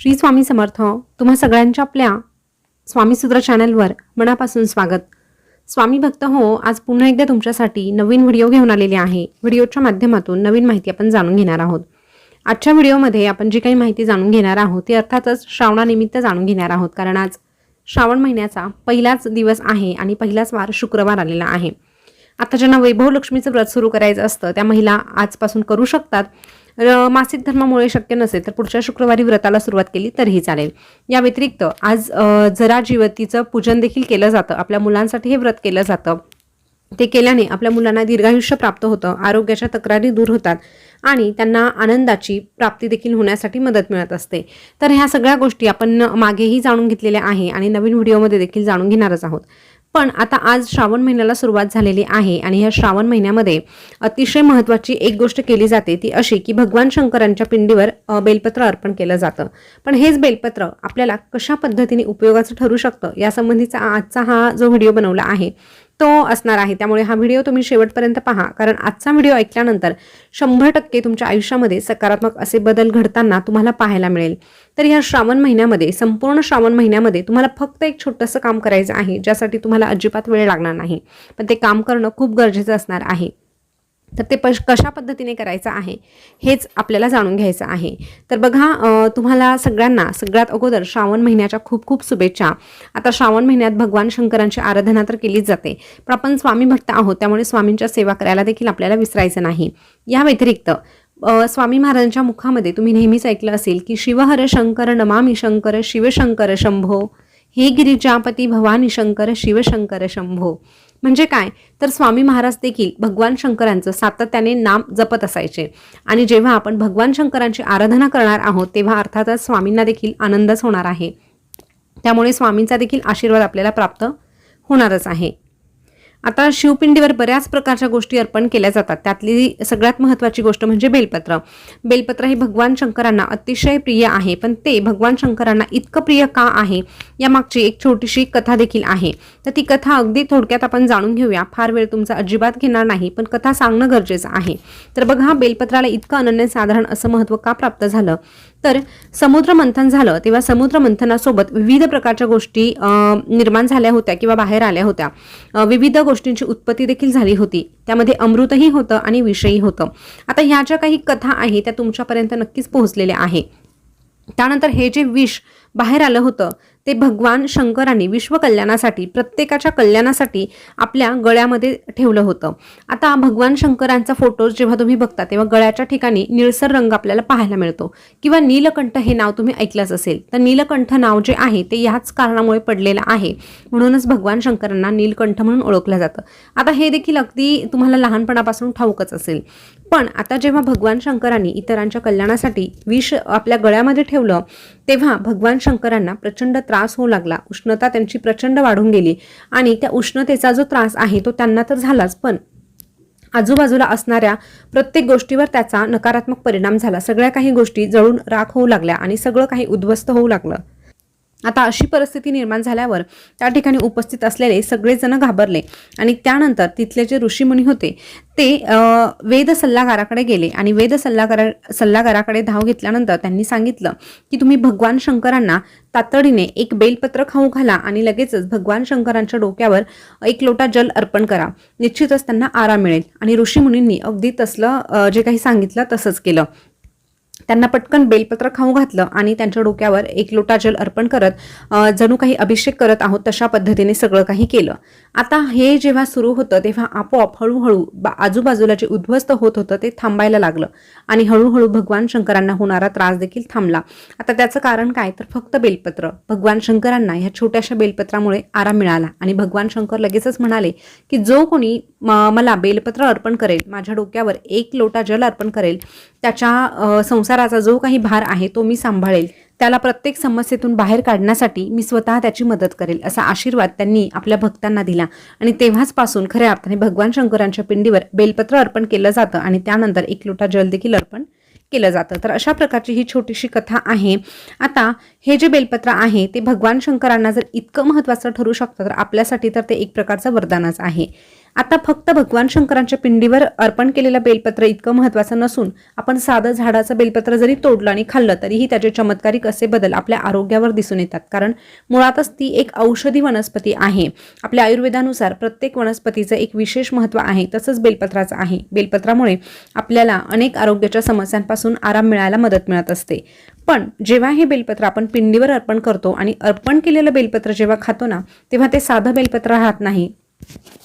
श्री स्वामी समर्थ तुम्हा सगळ्यांच्या आपल्या स्वामीसूत्र चॅनलवर मनापासून स्वागत. स्वामी भक्त हो आज पुन्हा एकदा तुमच्यासाठी नवीन व्हिडिओ घेऊन आलेले आहे. व्हिडिओच्या माध्यमातून नवीन माहिती आपण जाणून घेणार आहोत. आजच्या व्हिडिओमध्ये आपण जी काही माहिती जाणून घेणार आहोत ती अर्थातच श्रावणानिमित्त जाणून घेणार आहोत. कारण आज श्रावण महिन्याचा पहिलाच दिवस आहे आणि पहिलाच वार शुक्रवार आलेला आहे. आता ज्यांना वैभव लक्ष्मीचं व्रत सुरू करायचं असतं त्या महिला आजपासून करू शकतात. मासिक धर्मामुळे शक्य नसेल तर पुढच्या शुक्रवारी व्रताला सुरुवात केली तरीही चालेल. या व्यतिरिक्त आज जरा जीवतीचं पूजन देखील केलं जातं. आपल्या मुलांसाठी हे व्रत केलं जातं. ते केल्याने आपल्या मुलांना दीर्घायुष्य प्राप्त होतं आरोग्याच्या तक्रारी दूर होतात आणि त्यांना आनंदाची प्राप्ती देखील होण्यासाठी मदत मिळत असते. तर ह्या सगळ्या गोष्टी आपण मागेही जाणून घेतलेल्या आहे आणि नवीन व्हिडिओमध्ये देखील जाणून घेणारच आहोत. पण आता आज श्रावण महिन्याला सुरुवात झालेली आहे आणि ह्या श्रावण महिन्यामध्ये अतिशय महत्त्वाची एक गोष्ट केली जाते ती अशी की भगवान शंकरांच्या पिंडीवर बेलपत्र अर्पण केलं जातं. पण हेच बेलपत्र आपल्याला कशा पद्धतीने उपयोगाचं ठरू शकतं यासंबंधीचा आजचा हा जो व्हिडिओ बनवला आहे तो असणार आहे. त्यामुळे हा व्हिडिओ तुम्ही शेवटपर्यंत पहा. कारण आजचा व्हिडिओ ऐकल्यानंतर शंभर टक्के तुमच्या आयुष्यामध्ये सकारात्मक असे बदल घडताना तुम्हाला पाहायला मिळेल. तर ह्या श्रावण महिन्यामध्ये संपूर्ण श्रावण महिन्यामध्ये तुम्हाला फक्त एक छोटंसं काम करायचं आहे ज्यासाठी तुम्हाला अजिबात वेळ लागणार नाही. पण ते काम करणं खूप गरजेचं असणार आहे. तर ते पश कशा पद्धतीने करायचं आहे हेच आपल्याला जाणून घ्यायचं आहे. तर बघा तुम्हाला सगळ्यांना सगळ्यात अगोदर श्रावण महिन्याच्या खूप खूप शुभेच्छा. आता श्रावण महिन्यात भगवान शंकरांची आराधना तर केलीच जाते पण आपण स्वामी भक्त आहोत त्यामुळे स्वामींच्या सेवा करायला देखील आपल्याला विसरायचं नाही. या व्यतिरिक्त स्वामी महाराजांच्या मुखामध्ये तुम्ही नेहमीच ऐकलं असेल की शिवहर शंकर नमामी शंकर शिवशंकर शंभो हे गिरिजापती भवानी शंकर शिवशंकर शंभो. म्हणजे काय? तर स्वामी महाराज देखील भगवान शंकरांचं सातत्याने नाम जपत असायचे. आणि जेव्हा आपण भगवान शंकरांची आराधना करणार आहोत तेव्हा अर्थातच स्वामींना देखील आनंदच होणार आहे. त्यामुळे स्वामींचा देखील आशीर्वाद आपल्याला प्राप्त होणारच आहे. आता शिवपिंडीवर बऱ्याच प्रकारच्या गोष्टी अर्पण केल्या जातात. त्यातली सगळ्यात महत्त्वाची गोष्ट म्हणजे बेलपत्र. बेलपत्र हे भगवान शंकरांना अतिशय प्रिय आहे पण ते भगवान शंकरांना इतकं प्रिय का आहे? यामागची एक छोटीशी कथा देखील आहे. तर ती कथा अगदी थोडक्यात आपण जाणून घेऊया. फार वेळ तुमचा अजिबात घेणार नाही पण कथा सांगणं गरजेचं आहे. तर बघा बेलपत्राला इतकं अनन्यसाधारण असं महत्त्व का प्राप्त झालं? तर समुद्र मंथन झालं तेव्हा समुद्र मंथनासोबत विविध प्रकारच्या गोष्टी निर्माण झाल्या होत्या किंवा बाहेर आल्या होत्या. विविध गोष्टींची उत्पत्ती देखील झाली होती. त्यामध्ये अमृतही होतं आणि विषयी होतं. आता ह्या ज्या काही कथा आहे त्या तुमच्यापर्यंत नक्कीच पोहोचलेल्या आहे. त्यानंतर हे जे विष बाहेर आलं होतं ते भगवान शंकरांनी विश्व कल्याणासाठी प्रत्येकाच्या कल्याणासाठी आपल्या गळ्यामध्ये ठेवलं होतं. आता भगवान शंकरांचा फोटोज जेव्हा तुम्ही बघता तेव्हा गळ्याच्या ठिकाणी निळसर रंग आपल्याला पाहायला मिळतो. किंवा नीलकंठ हे नाव तुम्ही ऐकलंच असेल. तर नीलकंठ नाव जे आहे ते याच कारणामुळे पडलेलं आहे. म्हणूनच भगवान शंकरांना नीलकंठ म्हणून ओळखलं जातं. आता हे देखील अगदी तुम्हाला लहानपणापासून ठाऊकच असेल. पण आता जेव्हा भगवान शंकरांनी इतरांच्या कल्याणासाठी विष आपल्या गळ्यामध्ये ठेवलं तेव्हा भगवान शंकरांना प्रचंड त्रास होऊ लागला. उष्णता त्यांची प्रचंड वाढून गेली आणि त्या उष्णतेचा जो त्रास आहे तो त्यांना तर झालाच पण आजूबाजूला असणाऱ्या प्रत्येक गोष्टीवर त्याचा नकारात्मक परिणाम झाला. सगळ्या काही गोष्टी जळून राख होऊ लागल्या आणि सगळं काही उद्ध्वस्त होऊ लागलं. आता अशी परिस्थिती निर्माण झाल्यावर त्या ठिकाणी उपस्थित असलेले सगळेजण घाबरले. आणि त्यानंतर तिथले जे ऋषीमुनी होते ते वेद सल्लागाराकडे गेले. आणि वेद सल्लागारा सल्लागाराकडे धाव घेतल्यानंतर त्यांनी सांगितलं की तुम्ही भगवान शंकरांना तातडीने एक बेलपत्र खाऊ घाला आणि लगेचच भगवान शंकरांच्या डोक्यावर एक लोटा जल अर्पण करा. निश्चितच त्यांना आराम मिळेल. आणि ऋषीमुनींनी अगदी तसलं जे काही सांगितलं तसंच केलं. त्यांना पटकन बेलपत्र खाऊ घातलं आणि त्यांच्या डोक्यावर एक लोटा जल अर्पण करत जणू काही अभिषेक करत आहोत तशा पद्धतीने सगळं काही केलं. आता हे जेव्हा सुरू होतं तेव्हा आपोआप हळूहळू बा आजूबाजूला जे उद्ध्वस्त होत होतं ते थांबायला लागलं. आणि हळूहळू भगवान शंकरांना होणारा त्रास देखील थांबला. आता त्याचं कारण काय? तर फक्त बेलपत्र. भगवान शंकरांना ह्या छोट्याशा बेलपत्रामुळे आराम मिळाला. आणि भगवान शंकर लगेचच म्हणाले की जो कोणी म- मला बेलपत्र अर्पण करेल माझ्या डोक्यावर एक लोटा जल अर्पण करेल त्याच्या संसाराचा जो काही भार आहे तो मी सांभाळेल. त्याला प्रत्येक समस्येतून बाहेर काढण्यासाठी मी स्वतः त्याची मदत करेल असा आशीर्वाद त्यांनी आपल्या भक्तांना दिला. आणि तेव्हाचपासून खऱ्या अर्थाने भगवान शंकरांच्या पिंडीवर बेलपत्र अर्पण केलं जातं आणि त्यानंतर एक लोटा जल देखील अर्पण केलं जातं. तर अशा प्रकारची ही छोटीशी कथा आहे. आता हे जे बेलपत्र आहे ते भगवान शंकरांना जर इतकं महत्त्वाचं ठरू शकतं तर आपल्यासाठी तर ते एक प्रकारचं वरदानच आहे. आता फक्त भगवान शंकरांच्या पिंडीवर अर्पण केलेलं बेलपत्र इतकं महत्त्वाचं नसून आपण साधं झाडाचं बेलपत्र जरी तोडलं आणि खाल्लं तरीही त्याचे चमत्कारिक असे बदल आपल्या आरोग्यावर दिसून येतात. कारण मुळातच ती एक औषधी वनस्पती आहे. आपल्या आयुर्वेदानुसार प्रत्येक वनस्पतीचं एक विशेष महत्त्व आहे तसंच बेलपत्राचं आहे. बेलपत्रामुळे आपल्याला अनेक आरोग्याच्या समस्यांपासून आराम मिळायला मदत मिळत असते. पण जेव्हा हे बेलपत्र आपण पिंडीवर अर्पण करतो आणि अर्पण केलेलं बेलपत्र जेव्हा खातो ना तेव्हा ते साधं बेलपत्र राहत नाही.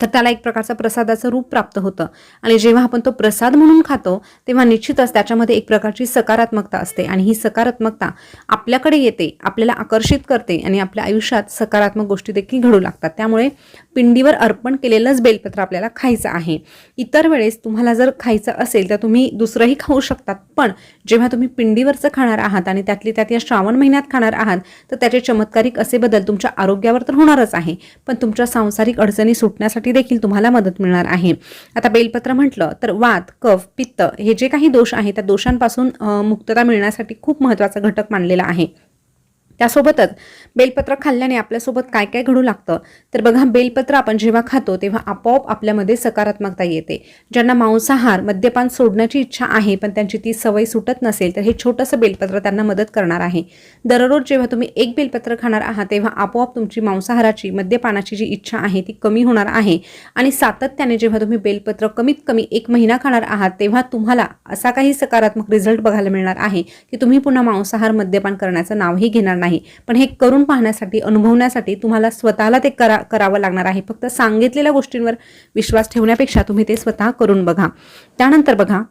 तर त्याला एक प्रकारचं प्रसादाचं रूप प्राप्त होतं. आणि जेव्हा आपण तो प्रसाद म्हणून खातो तेव्हा निश्चितच त्याच्यामध्ये एक प्रकारची सकारात्मकता असते. आणि ही सकारात्मकता आपल्याकडे येते आपल्याला आकर्षित करते आणि आपल्या आयुष्यात सकारात्मक गोष्टी देखील घडू लागतात. त्यामुळे पिंडीवर अर्पण केलेलंच बेलपत्र आपल्याला खायचं आहे. इतर वेळेस तुम्हाला जर खायचं असेल तर तुम्ही दुसरंही खाऊ शकतात. पण जेव्हा तुम्ही पिंडीवरचं खाणार आहात आणि त्यातली त्यात या श्रावण महिन्यात खाणार आहात तर त्याचे चमत्कारिक असे बदल तुमच्या आरोग्यावर तर होणारच आहे. पण तुमच्या सांसारिक अडचणी सुटण्यासाठी देखील तुम्हाला मदत मिळणार आहे. आता बेलपत्र म्हटलं तर वात कफ पित्त हे जे काही दोष आहे त्या दोषांपासून मुक्तता मिळण्यासाठी खूप महत्त्वाचा घटक मानलेला आहे. त्यासोबतच बेलपत्र खाल्ल्याने आपल्यासोबत काय काय घडू लागतं? तर बघा बेलपत्र आपण जेव्हा खातो तेव्हा आपोआप आपल्यामध्ये सकारात्मकता येते. ज्यांना मांसाहार मद्यपान सोडण्याची इच्छा आहे पण त्यांची ती सवय सुटत नसेल तर हे छोटंसं बेलपत्र त्यांना मदत करणार आहे. दररोज जेव्हा तुम्ही एक बेलपत्र खाणार आहात तेव्हा आपोआप तुमची मांसाहाराची मद्यपानाची जी इच्छा आहे ती कमी होणार आहे. आणि सातत्याने जेव्हा तुम्ही बेलपत्र कमीत कमी एक महिना खाणार आहात तेव्हा तुम्हाला असा काही सकारात्मक रिझल्ट बघायला मिळणार आहे की तुम्ही पुन्हा मांसाहार मद्यपान करण्याचं नावही घेणार नाही. पण हे करून पाहण्यासाठी अनुभवण्यासाठी तुम्हाला स्वतःला ते करा करावं लागणार आहे. फक्त सांगितलेल्या गोष्टींवर विश्वास ठेवण्यापेक्षा तुम्ही ते स्वतः करून बघा. त्यानंतर बघा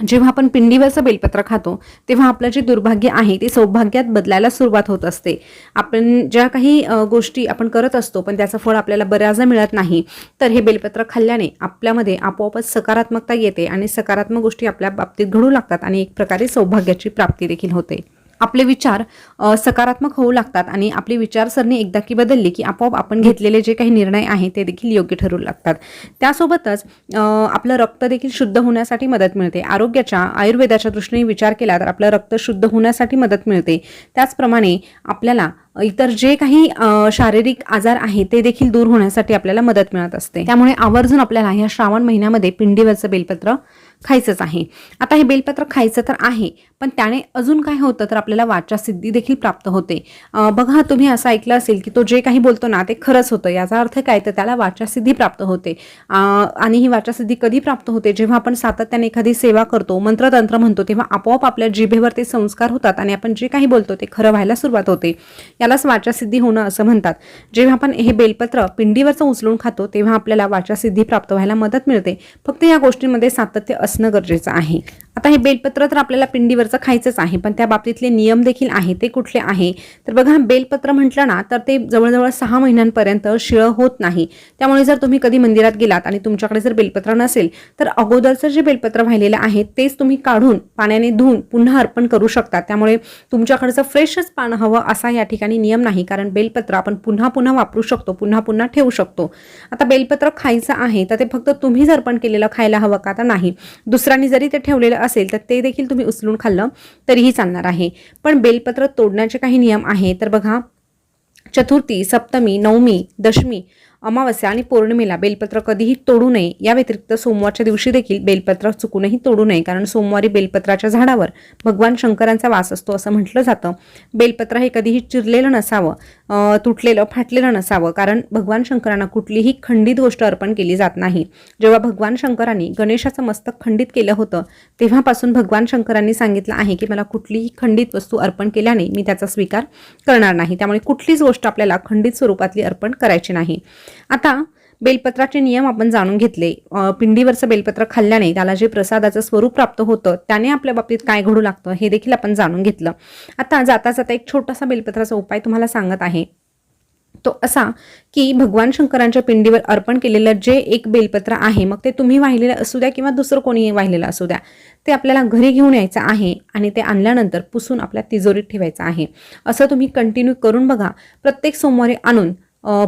जेव्हा आपण पिंडीवरचं बेलपत्र खातो तेव्हा आपलं जे दुर्भाग्य आहे ते सौभाग्यात बदलायला सुरुवात होत असते. आपण ज्या काही गोष्टी आपण करत असतो पण त्याचं फळ आपल्याला बऱ्याचदा मिळत नाही तर हे बेलपत्र खाल्ल्याने आपल्यामध्ये आपोआपच सकारात्मकता येते आणि सकारात्मक गोष्टी आपल्या बाबतीत घडू लागतात आणि एक प्रकारे सौभाग्याची प्राप्ती देखील होते. आपले विचार सकारात्मक होऊ लागतात आणि आपली विचारसरणी एकदा की बदलली की आपोआप आपण घेतलेले जे काही निर्णय आहे ते देखील योग्य ठरू लागतात. त्यासोबतच आपलं रक्त देखील शुद्ध होण्यासाठी मदत मिळते. आरोग्याच्या आयुर्वेदाच्या दृष्टीने विचार केला तर आपलं रक्त शुद्ध होण्यासाठी मदत मिळते. त्याचप्रमाणे आपल्याला इतर जे काही शारीरिक आजार आहे ते देखील दूर होण्यासाठी आपल्याला मदत मिळत असते. त्यामुळे आवर्जून आपल्याला ह्या श्रावण महिन्यामध्ये पिंडीवरचं बेलपत्र खायचंच आहे. आता हे बेलपत्र खायचं तर आहे पण त्याने अजून काय होतं तर आपल्याला वाचा सिद्धी देखील प्राप्त होते. बघा तुम्ही असं ऐकलं असेल की तो जे काही बोलतो ना ते खरंच होतं. याचा अर्थ काय? तर त्याला वाचासिद्धी प्राप्त होते. आणि ही वाचासिद्धी कधी प्राप्त होते? जेव्हा आपण सातत्याने एखादी सेवा करतो मंत्रतंत्र म्हणतो तेव्हा आपोआप आपल्या जिभेवर ते संस्कार होतात आणि आपण जे काही बोलतो ते खरं व्हायला सुरुवात होते. त्यालाच वाचासिद्धी होणं असं म्हणतात. जेव्हा आपण हे बेलपत्र पिंडीवरचं उचलून खातो तेव्हा आपल्याला वाचासिद्धी प्राप्त व्हायला मदत मिळते. फक्त या गोष्टींमध्ये सातत्य असणं गरजेचं आहे. आता हे बेलपत्र तर आपल्याला पिंडीवरचं खायचंच आहे पण त्या बाबतीतले नियम देखील आहे ते कुठले आहे? तर बघा बेलपत्र म्हटलं ना तर ते जवळजवळ सहा महिन्यांपर्यंत शिळं होत नाही. त्यामुळे जर तुम्ही कधी मंदिरात गेलात आणि तुमच्याकडे जर बेलपत्र नसेल तर अगोदरचं जे बेलपत्र वाहिलेलं आहे तेच तुम्ही काढून पाण्याने धुवून पुन्हा अर्पण करू शकता. त्यामुळे तुमच्याकडचं फ्रेशच पानं हवं असा या ठिकाणी नियम नाही कारण बेलपत्र आपण पुन्हा पुन्हा वापरू शकतो पुन्हा पुन्हा ठेवू शकतो. आता बेलपत्र खायचं आहे तर ते फक्त तुम्हीच अर्पण केलेलं खायला हवं का? तर नाही. दुसऱ्यांनी जरी ते ठेवलेलं असेल तर ते देखील तुम्ही उचलून खाल्लं तरीही चालणार आहे. पण बेलपत्र तोडण्याचे काही नियम आहे. तर बघा चतुर्थी सप्तमी नवमी दशमी अमावस्या आणि पौर्णिमेला बेलपत्र कधीही तोडू नये. या व्यतिरिक्त सोमवारच्या दिवशी देखील बेलपत्र चुकूनही तोडू नये कारण सोमवारी बेलपत्राच्या झाडावर भगवान शंकरांचा वास असतो असं म्हटलं जातं. बेलपत्र हे कधीही चिरलेलं नसावं तुटलेलं फाटलेलं नसावं कारण भगवान शंकरांना कुठलीही खंडित गोष्ट अर्पण केली जात नाही. जेव्हा भगवान शंकरांनी गणेशाचं मस्तक खंडित केलं होतं तेव्हापासून भगवान शंकरांनी सांगितलं आहे की मला कुठलीही खंडित वस्तू अर्पण केल्याने मी त्याचा स्वीकार करणार नाही. त्यामुळे कुठलीच गोष्ट आपल्याला खंडित स्वरूपातली अर्पण करायची नाही. आता बेलपत्राचे नियम आपण जाणून घेतले. पिंडीवरचं बेलपत्र खाल्ल्याने त्याला जे प्रसादाचं स्वरूप प्राप्त होतं त्याने आपल्या बाबतीत काय घडू लागतं हे देखील आपण जाणून घेतलं. आता जाता जाता एक छोटासा बेलपत्राचा उपाय तुम्हाला सांगत आहे. तो असा की भगवान शंकरांच्या पिंडीवर अर्पण केलेलं जे एक बेलपत्र आहे मग ते तुम्ही वाहिलेलं असू द्या किंवा दुसरं कोणीही वाहिलेलं असू द्या ते आपल्याला घरी घेऊन यायचं आहे आणि ते आणल्यानंतर पुसून आपल्या तिजोरीत ठेवायचं आहे. असं तुम्ही कंटिन्यू करून बघा. प्रत्येक सोमवारी आणून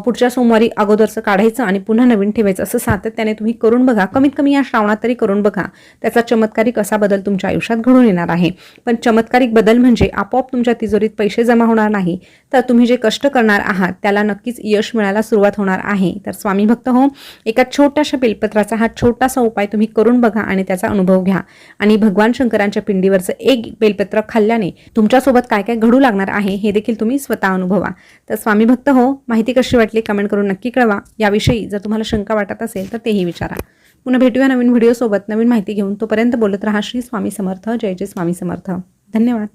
पुढच्या सोमवारी अगोदरचं काढायचं आणि पुन्हा नवीन ठेवायचं असं सातत्याने तुम्ही करून बघा. कमीत कमी या श्रावणात तरी करून बघा. त्याचा चमत्कारिक असा बदल तुमच्या आयुष्यात घडून येणार आहे. पण चमत्कारिक बदल म्हणजे आपोआप तुमच्या तिजोरीत पैसे जमा होणार नाही. तर तुम्ही जे कष्ट करणार आहात त्याला नक्कीच यश मिळायला सुरुवात होणार आहे. तर स्वामी भक्त हो एका छोट्याशा बेलपत्राचा हा छोटासा उपाय तुम्ही करून बघा आणि त्याचा अनुभव घ्या. आणि भगवान शंकरांच्या पिंडीवरचं एक बेलपत्र खाल्ल्याने तुमच्यासोबत काय काय घडू लागणार आहे हे देखील तुम्ही स्वतः अनुभवा. तर स्वामी भक्त हो माहिती कशी कशी वाटली कमेंट करून नक्की कळवा. याविषयी जर तुम्हाला शंका वाटत असेल तर तेही विचारा. पुन्हा भेटूया नवीन व्हिडिओसोबत नवीन माहिती घेऊन तोपर्यंत बोलत रहा श्री स्वामी समर्थ. जय जय स्वामी समर्थ. धन्यवाद.